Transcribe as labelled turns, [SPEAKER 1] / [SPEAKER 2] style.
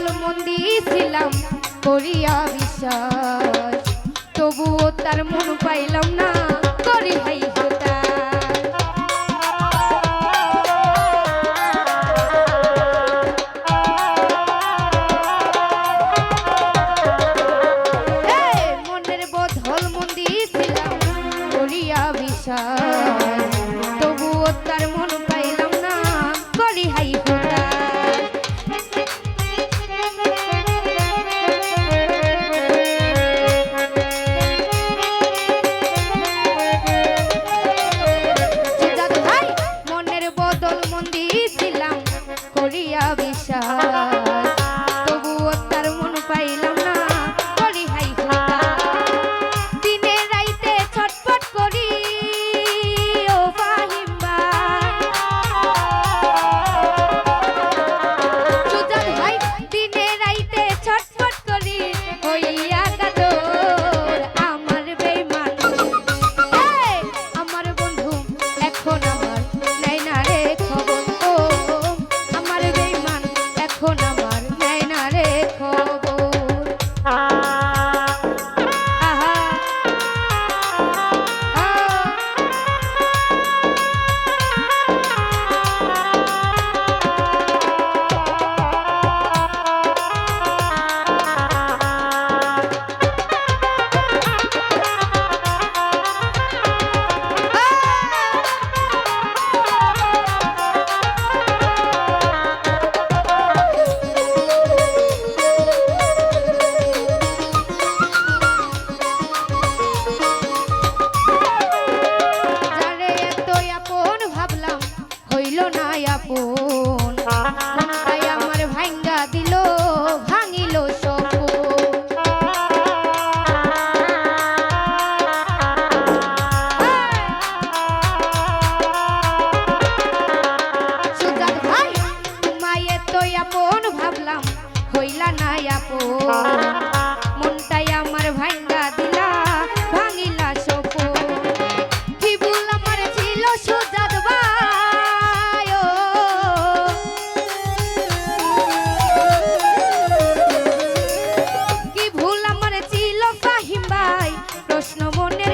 [SPEAKER 1] পাগল মন্দি ছিলাম করিয়া বিশ্বাস। তবুও তার মন পাইলাম না। করি হাই প্রশ্ন মনে